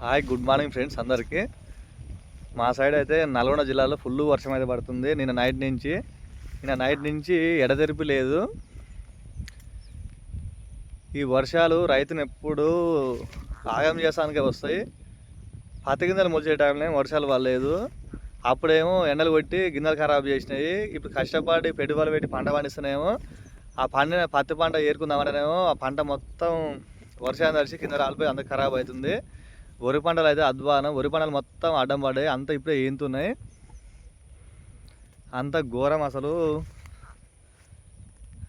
Hi good morning friends అందరికీ. మా side అయితే నల్గొండ జిల్లాలో ఫుల్ వర్షం అయితే పడుతుంది. నిన్న నైట్ నుంచి నిన్న నైట్ నుంచి ఎడతెరిపి లేదు. ఈ వర్షాలు రైతుని ఎప్పుడు ఆగం చేసానికే వస్తాయి. పత్తి గింజలు మొలిచే టైంలో వర్షాలు పడలేదు. అప్పుడేమో ఎండలు కొట్టి గింజలు ఖరాబ్ చేసినాయి. ఇప్పుడు కష్టపడి పెట్టుబడులు పెట్టి పంట పండిస్తున్నాయేమో ఆ పండిన పత్తి పంట ఏరుకుందామంటేనేమో ఆ పంట మొత్తం వర్షాన్ని తడిచి కింద రాలిపోయి అంత ఖరాబ్ అవుతుంది. వరి పంటలు అయితే అధ్వానం వరి పంటలు మొత్తం అడ్డం పడ్డాయి. అంత ఇప్పుడే ఏంతున్నాయి. అంత ఘోరం అసలు.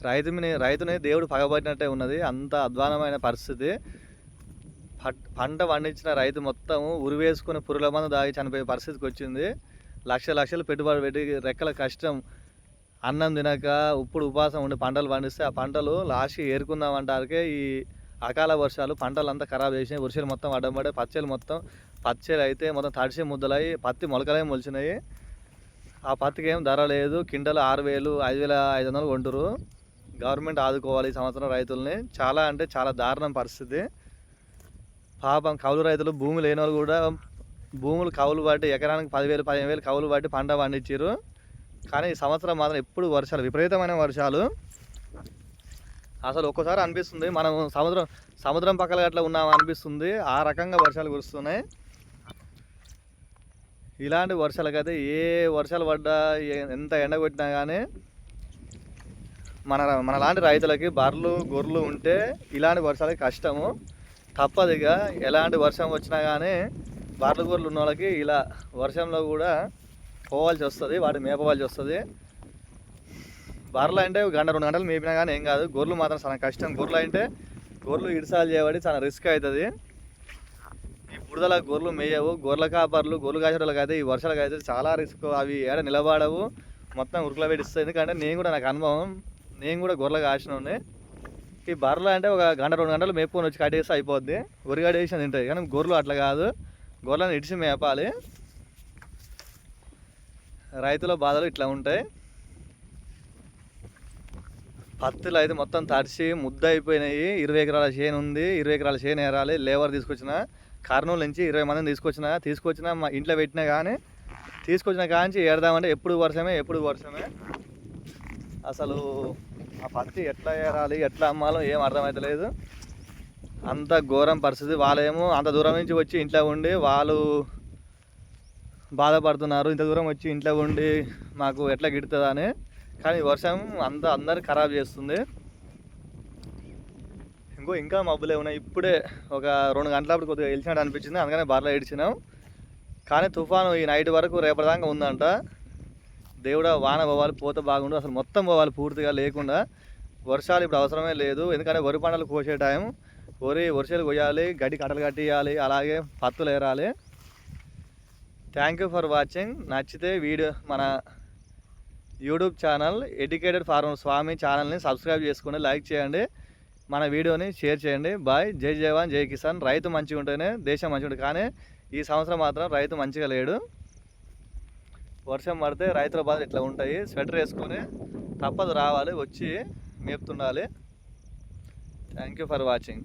రైతుని రైతుని దేవుడు పగబట్టినట్టే ఉన్నది. అంత అధ్వానమైన పరిస్థితి. పంట పండించిన రైతు మొత్తం ఉరివేసుకుని పురుగుల మందు దాగి చనిపోయే పరిస్థితికి వచ్చింది. లక్ష లక్షలు పెట్టుబడి పెట్టి రెక్కల కష్టం. అన్నం తినక ఇప్పుడు ఉపాసం ఉండి పంటలు పండిస్తే ఆ పంటలు లాస్ట్ ఏరుకుందామంటానికే ఈ అకాల వర్షాలు పంటలంతా ఖరాబ్ చేసినాయి. వర్షాలు మొత్తం అడ్డం పడే పచ్చలు మొత్తం పచ్చలు అయితే మొత్తం తడిసి ముద్దలయ్యి పత్తి మొలకలే మొలిచినాయి. ఆ పత్తికి ఏం ధర లేదు. కింటలు ఆరు వేలు ఐదు వేల ఐదు వందలు కొంటురు గవర్నమెంట్ ఆదుకోవాలి ఈ సంవత్సరం రైతుల్ని. చాలా అంటే చాలా దారుణం పరిస్థితి. పాపం కౌలు రైతులు భూమి లేని వాళ్ళు కూడా భూములు కౌలు పట్టి ఎకరానికి పదివేలు పదిహేను వేలు కౌలు పట్టి పంట పండించారు కానీ ఈ సంవత్సరం మాత్రం ఎప్పుడు వర్షాలు విపరీతమైన వర్షాలు. అసలు ఒక్కోసారి అనిపిస్తుంది. మనం సముద్రం సముద్రం పక్కల అట్లా ఉన్నాం అనిపిస్తుంది. ఆ రకంగా వర్షాలు కురుస్తున్నాయి. ఇలాంటి వర్షాలకైతే ఏ వర్షాలు పడ్డా ఎంత ఎండ కొట్టినా కానీ మన మన లాంటి రైతులకి బర్రెలు గొర్రెలు ఉంటే ఇలాంటి వర్షాలకి కష్టము. తప్పదు ఇక. ఎలాంటి వర్షం వచ్చినా కానీ బర్రెలు గొర్రెలు ఉన్న వాళ్ళకి ఇలా వర్షంలో కూడా పోవాల్సి వస్తుంది వాటి మేపవాల్సి వస్తుంది. బర్రెలు అంటే గంట రెండు గంటలు మేపినా కానీ ఏం కాదు. గొర్రెలు మాత్రం చాలా కష్టం. గొర్రెలు అంటే గొర్రెలు ఇడిసాలు చేయబడి చాలా రిస్క్ అవుతుంది. ఈ బుడదల గొర్రెలు మేయవు. గొర్రెల కాపర్లు గొర్రెలు కాసేటోళ్ళకి అయితే ఈ వర్షాలకు అయితే చాలా రిస్క్. అవి ఏడ నిలబడవు. మొత్తం ఉరుకుల పెట్టిస్తాయి ఎందుకంటే నేను కూడా నాకు అనుభవం నేను కూడా గొర్రెలు కాసిన ఈ బర్రెలు అంటే ఒక గంట రెండు గంటలు మేపుకొని వచ్చి కట్టేస్తే అయిపోద్ది. ఉరిగడేసి తింటాయి. కానీ గొర్రెలు అట్లా కాదు. గొర్రెలను ఇడిచి మేపాలి. రైతుల బాధలు ఇట్లా ఉంటాయి. పత్తులు అయితే మొత్తం తడిసి ముద్ద అయిపోయినాయి. ఇరవై ఎకరాల చేను ఉంది. ఇరవై ఎకరాల చేను ఏరాలి. లేబర్ తీసుకొచ్చిన కర్నూలు నుంచి ఇరవై మందిని తీసుకొచ్చిన తీసుకొచ్చిన మా ఇంట్లో పెట్టినా కానీ తీసుకొచ్చిన కాంచి ఏడదామంటే ఎప్పుడు వర్షమే ఎప్పుడు వర్షమే. అసలు ఆ పత్తి ఎట్లా ఏరాలి ఎట్లా అమ్మాలో ఏం అర్థమవుతలేదు అంత ఘోరం పరిస్థితి. వాళ్ళేమో అంత దూరం నుంచి వచ్చి ఇంట్లో ఉండి వాళ్ళు బాధపడుతున్నారు. ఇంత దూరం వచ్చి ఇంట్లో ఉండి మాకు ఎట్లా గిడుతుందని. అని కానీ వర్షం అంతా అందరు ఖరాబ్ చేస్తుంది. ఇంకో ఇంకా మబ్బులే ఉన్నాయి ఇప్పుడే ఒక రెండు గంటలప్పుడు కొద్దిగా వెళ్ళినట్టు అనిపించింది. అందుకనే బార్లో ఏడ్చినాం. కానీ తుఫాను ఈ నైట్ వరకు రేపటిదాకా ఉందంట. దేవుడా వాన పోవాలి పోతే బాగుండు. అసలు మొత్తం పోవాలి పూర్తిగా లేకుండా. వర్షాలు ఇప్పుడు అవసరమే లేదు. ఎందుకంటే వరి పంటలు కోసే టైం. వరి వర్షాలు కొయ్యాలి గడ్డి కట్టలు కట్టియాలి అలాగే పత్తులు ఏరాలి. థ్యాంక్ యూ ఫర్ వాచింగ్ నచ్చితే వీడియో మన YouTube channel educated farmer Swamy ఛానల్ని సబ్స్క్రైబ్ చేసుకోండి లైక్ చేయండి. మన వీడియోని షేర్ చేయండి. బాయ్. జై జవాన్ జై కిసాన్. రైతు మంచిగా ఉంటేనే దేశం మంచిగా ఉంటుంది కానీ ఈ సంవత్సరం మాత్రం రైతు మంచిగా లేడు. వర్షం పడితే రైతుల బాధలు ఇట్లా ఉంటాయి. స్వెటర్ వేసుకొని తప్పదు రావాలి వచ్చి మేపుతుండాలి. Thank you for watching